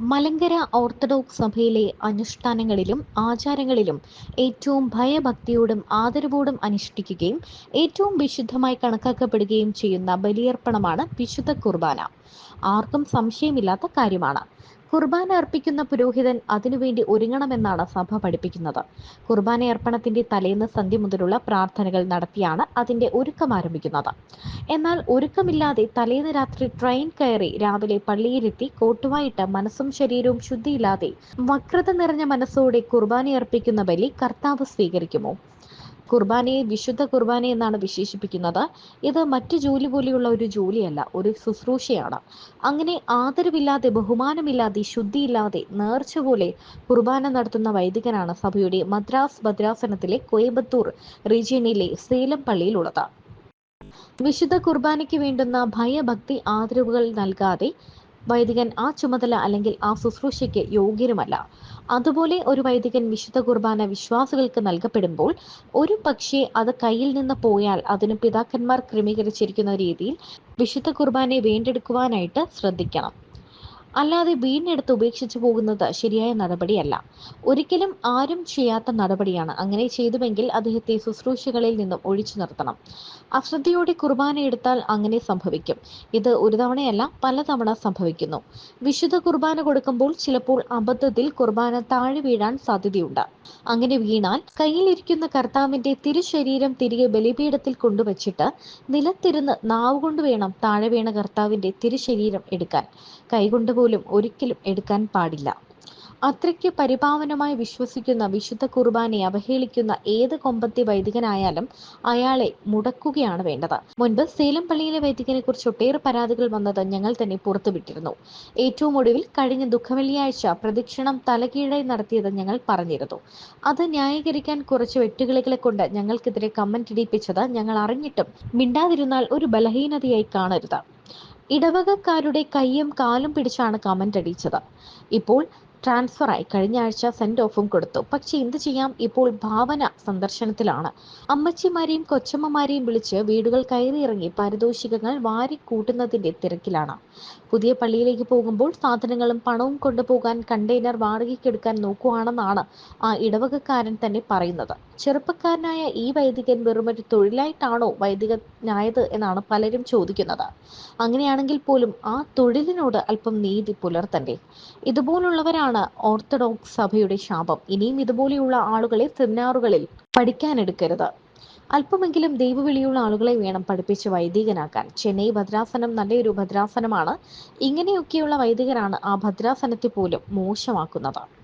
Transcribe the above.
Malankara orthodox സഭയിലെ അനുഷ്ഠാനങ്ങളിലും ആചാരങ്ങളിലും ഏറ്റവും ഭയഭക്തിയോടും ആദരവോടും അനുഷ്ഠിക്കുകയും ഏറ്റവും വിശുദ്ധമായി കണക്കാക്കപ്പെടുകയും ചെയ്യുന്ന ബലിയർപ്പണമാണ് വിശുദ്ധ കുർബാന. ആർക്കും സംശയമില്ലാത്ത കാര്യമാണ്. കുർബാന അർപ്പിക്കുന്ന പുരോഹിതൻ അതിനുവേണ്ടി ഒരുങ്ങണമെന്നാണ് സഭ പഠിപ്പിക്കുന്നത്. കുർബാന അർപ്പണത്തിന്റെ തലേന്ന് സന്ധ്യ മുതലുള്ള പ്രാർത്ഥനകൾ നടത്തിയാണ് അതിന്റെ ഒരുക്കം ആരംഭിക്കുന്നത്. എന്നാൽ ഒരുക്കമില്ലാതെ തലേന്ന് രാത്രി ട്രെയിൻ കയറി രാവിലെ പള്ളിയിലെത്തി കോട്ടുവായിട്ട് മനസ്സും ശരീരവും ശുദ്ധിയില്ലാതെ വക്രത നിറഞ്ഞ മനസ്സോടെ കുർബാന അർപ്പിക്കുന്ന ബലി കർത്താവ് സ്വീകരിക്കുമോ? കുർബാനയെ വിശുദ്ധ കുർബാന എന്നാണ് വിശേഷിപ്പിക്കുന്നത്. ഇത് മറ്റു ജോലി പോലെയുള്ള ഒരു ജോലിയല്ല ഒരു ശുശ്രൂഷയാണ്. അങ്ങനെ ആദരവില്ലാതെ ബഹുമാനമില്ലാതെ ശുദ്ധിയില്ലാതെ നേർച്ച പോലെ കുർബാന നടത്തുന്ന വൈദികനാണ് സഭയുടെ മദ്രാസ് ഭദ്രാസനത്തിലെ കോയമ്പത്തൂർ റീജിയനിലെ സേലം പള്ളിയിലുള്ളത്. വിശുദ്ധ കുർബാനയ്ക്ക് വേണ്ടുന്ന ഭയഭക്തി ആദരവുകൾ നൽകാതെ വൈദികൻ ആ ചുമതല അല്ലെങ്കിൽ ആ ശുശ്രൂഷയ്ക്ക് യോഗ്യരുമല്ല. അതുപോലെ ഒരു വൈദികൻ വിശുദ്ധ കുർബാന വിശ്വാസികൾക്ക് നൽകപ്പെടുമ്പോൾ ഒരു പക്ഷേ അത് കയ്യിൽ നിന്ന് പോയാൽ അതിന് പിതാക്കന്മാർ ക്രമീകരിച്ചിരിക്കുന്ന രീതിയിൽ വിശുദ്ധ കുർബാനയെ വീണ്ടെടുക്കുവാനായിട്ട് ശ്രദ്ധിക്കണം. അല്ലാതെ വീണ്ടെടുത്ത് ഉപേക്ഷിച്ചു പോകുന്നത് ശരിയായ നടപടിയല്ല. ഒരിക്കലും ആരും ചെയ്യാത്ത നടപടിയാണ്. അങ്ങനെ ചെയ്തുവെങ്കിൽ അദ്ദേഹത്തെ ശുശ്രൂഷകളിൽ നിന്നും ഒഴിച്ചു നിർത്തണം. അശ്രദ്ധയോടെ കുർബാന എടുത്താൽ അങ്ങനെ സംഭവിക്കും. ഇത് ഒരു തവണയല്ല പലതവണ സംഭവിക്കുന്നു. വിശുദ്ധ കുർബാന കൊടുക്കുമ്പോൾ ചിലപ്പോൾ അബദ്ധത്തിൽ കുർബാന താഴെ വീഴാൻ സാധ്യതയുണ്ട്. അങ്ങനെ വീണാൽ കയ്യിലിരിക്കുന്ന കർത്താവിന്റെ തിരുശരീരം തിരികെ ബലിപീഠത്തിൽ കൊണ്ടുവച്ചിട്ട് നിലത്തിരുന്ന് നാവ് കൊണ്ട് വേണം താഴെ വീണ കർത്താവിന്റെ തിരുശരീരം എടുക്കാൻ. കൈകൊണ്ട് പോലും ഒരിക്കലും എടുക്കാൻ പാടില്ല. അത്രയ്ക്ക് പരിപാവനമായി വിശ്വസിക്കുന്ന വിശുദ്ധ കുർബാനയെ അവഹേളിക്കുന്ന ഏത് കൊമ്പത്തി വൈദികനായാലും അയാളെ മുടക്കുകയാണ് വേണ്ടത്. മുൻപ് സേലം പള്ളിയിലെ വൈദികനെ കുറിച്ച് ഒട്ടേറെ പരാതികൾ വന്നത് ഞങ്ങൾ തന്നെ പുറത്തുവിട്ടിരുന്നു. ഏറ്റവും ഒടുവിൽ കഴിഞ്ഞ ദുഃഖവെള്ളിയാഴ്ച പ്രദക്ഷിണം തലകീഴായി നടത്തിയത് ഞങ്ങൾ പറഞ്ഞിരുന്നു. അത് ന്യായീകരിക്കാൻ കുറച്ച് വെട്ടുകിളികളെ കൊണ്ട് ഞങ്ങൾക്കെതിരെ കമന്റ് ഇടിപ്പിച്ചത് ഞങ്ങൾ അറിഞ്ഞിട്ടും മിണ്ടാതിരുന്നാൽ ഒരു ബലഹീനതയായി കാണരുത്. ഇടവകക്കാരുടെ കയ്യും കാലും പിടിച്ചാണ് കമന്റ് അടിച്ചത്. ഇപ്പോൾ ട്രാൻസ്ഫറായി കഴിഞ്ഞ ആഴ്ച സെൻഡ് ഓഫും കൊടുത്തു. പക്ഷെ എന്ത് ചെയ്യാം? ഇപ്പോൾ ഭാവന സന്ദർശനത്തിലാണ്. അമ്മച്ചിമാരെയും കൊച്ചമ്മമാരെയും വിളിച്ച് വീടുകൾ കയറിയിറങ്ങി പാരിതോഷികങ്ങൾ വാരിക്കൂട്ടുന്നതിന്റെ തിരക്കിലാണ്. പുതിയ പള്ളിയിലേക്ക് പോകുമ്പോൾ സാധനങ്ങളും പണവും കൊണ്ടുപോകാൻ കണ്ടെയ്നർ വാടകയ്ക്കെടുക്കാൻ നോക്കുവാണെന്നാണ് ആ ഇടവകക്കാരൻ തന്നെ പറയുന്നത്. ചെറുപ്പക്കാരനായ ഈ വൈദികൻ വെറുമൊരു തൊഴിലായിട്ടാണോ വൈദികനായത് എന്നാണ് പലരും ചോദിക്കുന്നത്. അങ്ങനെയാണെങ്കിൽ പോലും ആ തൊഴിലിനോട് അല്പം നീതി പുലർത്തണ്ടേ? ഇതുപോലുള്ളവരാണ് ഓർത്തഡോക്സ് സഭയുടെ ശാപം. ഇനിയും ഇതുപോലെയുള്ള ആളുകളെ സെമിനാറുകളിൽ പഠിക്കാനെടുക്കരുത്. അല്പമെങ്കിലും ദൈവവിളിയുള്ള ആളുകളെ വേണം പഠിപ്പിച്ച് വൈദികനാക്കാൻ. ചെന്നൈ ഭദ്രാസനം നല്ലൊരു ഭദ്രാസനമാണ്. ഇങ്ങനെയൊക്കെയുള്ള വൈദികരാണ് ആ ഭദ്രാസനത്തെ പോലും മോശമാക്കുന്നത്.